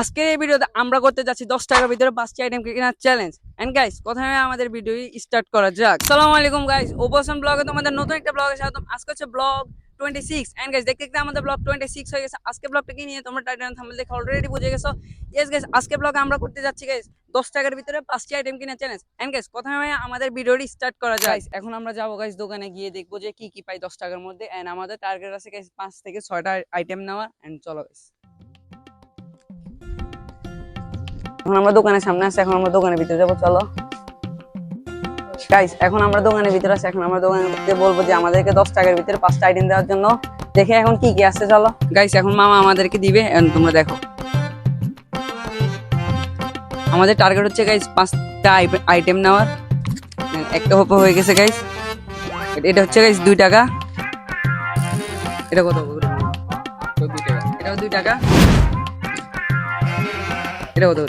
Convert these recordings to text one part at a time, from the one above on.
আজকের এই ভিডিওতে আমরা করতে যাচ্ছি দশ টাকার ভিতরে পাঁচটি আইটেম কেনার চ্যালেঞ্জ এন্ড গাইস প্রথমে আমাদের ভিডিও স্টার্ট করা যাক। সালাম আলাইকুম গাইস ওপোসন ব্লগে তোমাদের নতুন একটা ব্লগে স্বাগতম। আজকে হচ্ছে blog twenty six and guys দেখতে দেখতে আমাদের ব্লগ টোয়েন্টি সিক্স হয়ে গেছে। আজকে ব্লগটা কি নিয়ে তোমরা টাইটেন থাম্বনেল দেখে অলরেডি বুঝে গেছো? ইয়েস গাইস আজকে ব্লগে আমরা করতে যাচ্ছি গাইস দশ টাকার ভিতরে পাঁচটি আইটেম কেনার চ্যালেঞ্জ এন্ড গাইস প্রথমে আমাদের ভিডিওটি স্টার্ট করা যায় এখন আমরা যাব গাইস দোকানে গিয়ে দেখব যে কি কি পাই দশ টাকার মধ্যে। এন্ড আমাদের টার্গেট আছে গাইস পাঁচ থেকে ছয়টা আইটেম নেওয়া এন্ড চলো গাইস এখন আমরা দোকানের সামনে আছি, এখন আমরা দোকানের ভিতরে যাব, চলো। গাইস এখন আমরা দোকানের ভিতরে আছি, এখন আমরা ভিতরে বলব যে আমাদেরকে দশ টাকার ভিতরে পাঁচটা আইটেম দেওয়ার জন্য। দেখে এখন কি কি আছে, চলো। গাইস এখন মামা আমাদেরকে দিবে তোমরা দেখো। আমাদের টার্গেট হচ্ছে গাইস পাঁচটা আইটেম নেওয়ার। একটা হপ হয়ে গেছে গাইস এটা হচ্ছে গাইস দুই টাকা। এটা কত? এটাও দুই টাকা। এটা কত?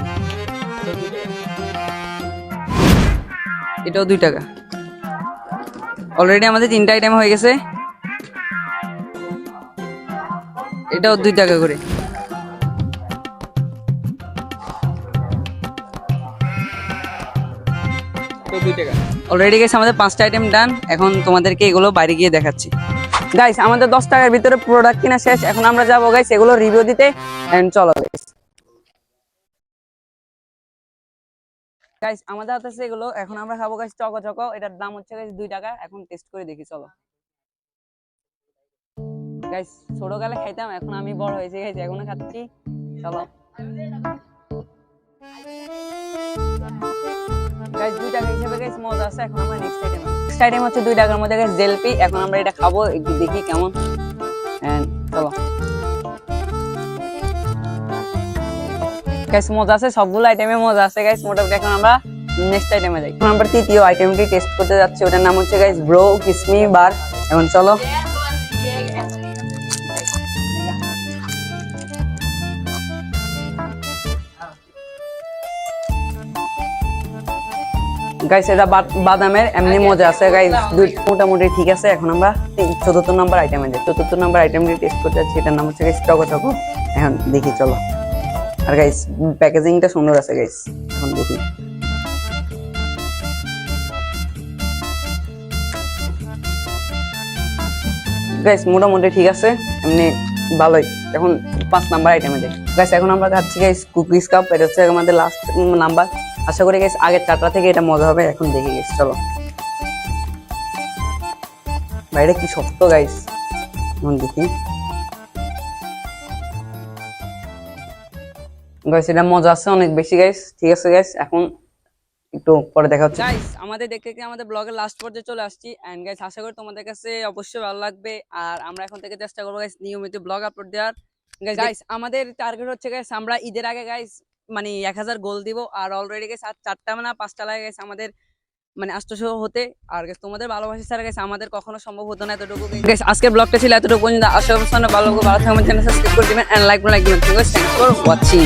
এটাও দুই টাকা। অলরেডি আমাদের তিনটা আইটেম হয়ে গেছে। এটাও দুই টাকা করে। অলরেডি গেছে আমাদের পাঁচটা আইটেম ডান এখন তোমাদেরকে এগুলো বাইরে গিয়ে দেখাচ্ছি। গাইস আমাদের দশ টাকার ভিতরে প্রোডাক্ট কিনা শেষ। এখন আমরা যাব গাইস এগুলো রিভিউ দিতে। এন্ড চলো গাইস গাইস আমাদের হাতে আছে এগুলো এখন আমরা খাব গাইস চকো চকো। এটার দাম হচ্ছে গাইস দুই টাকা। এখন টেস্ট করে দেখি, চলো। গাইস ছোট কালে খাইতাম, এখন আমি বড় হয়েছি গাইস এখনও খাচ্ছি। চলো। গাইস দুই টাকা হিসেবে গাইস মজা আছে, এখন আমরা নেক্সট আইটেম নেক্সট আইটেম হচ্ছে দুই টাকার মধ্যে গাইস জেলপি। এখন আমরা এটা খাব, একটু দেখি কেমন। চলো। গাইস মজা আছে সবগুলো আইটেমে মজা আছে গাইস মোটামুটি এখন আমরা নেক্সট আইটেমে যাই। এখন আমরা তৃতীয় আইটেমটি টেস্ট করতে যাচ্ছি ওটার নাম হচ্ছে গাইস ব্রো কিসমি বার এখন চলো। গাইস এটা বাদ- বাদামের এমনি মজা আছে গাইস দুই মোটামুটি ঠিক আছে এখন আমরা চতুর্থ নাম্বার আইটেমে যাই। চতুর্থ নাম্বার আইটেমটি টেস্ট করতে যাচ্ছি এটার নাম হচ্ছে গাইস চকো চকো এখন দেখি চলো। আর গাইস প্যাকেজিংটা সুন্দর আছে গাইস এখন দেখি। গাইস মোটামুটি ঠিক আছে, এমনি ভালোই। এখন পাঁচ নাম্বার আইটেমে যাই। গাইস এখন আমরা খাচ্ছি গাইস কুকিজ কাপ এটা হচ্ছে আমাদের লাস্ট নাম্বার। আশা করি গাইস আগের চারটা থেকে এটা মজা হবে, এখন দেখি গাইস চলো। বাইরে কি শক্ত গাইস এখন দেখি। গাইস এটা মজা আছে অনেক বেশি গাইস ঠিক আছে গাইস এখন একটু পরে দেখা হচ্ছে। গাইস আমাদের দেখতে দেখতে আমাদের ব্লগের লাস্ট পর্যায়ে চলে আসছি। এন্ড গাইস আশা করি তোমাদের কাছে অবশ্যই ভালো লাগবে। আর আমরা এখন থেকে চেষ্টা করব গাইস নিয়মিত ব্লগ আপলোড দেওয়ার। গাইস আমাদের টার্গেট হচ্ছে গাইস আমরা ঈদের আগে গাইস মানে এক হাজার গোল দিব। আর অলরেডি গাইস আর চারটা মানে পাঁচটা লাগে গাইস আমাদের মানে আষ্টশো হতে। আর তোমাদের ভালোবাসা ছাড়া গেছে আমাদের কখনো সম্ভব হতো না এতটুকু। আজকে ব্লগটা ছিল এতটুকু পর্যন্ত। আশা ভালো ভালো থাকবেন সাবস্ক্রাইব করে দেবেন এন্ড লাইক লাইক দিবেন। Thanks for watching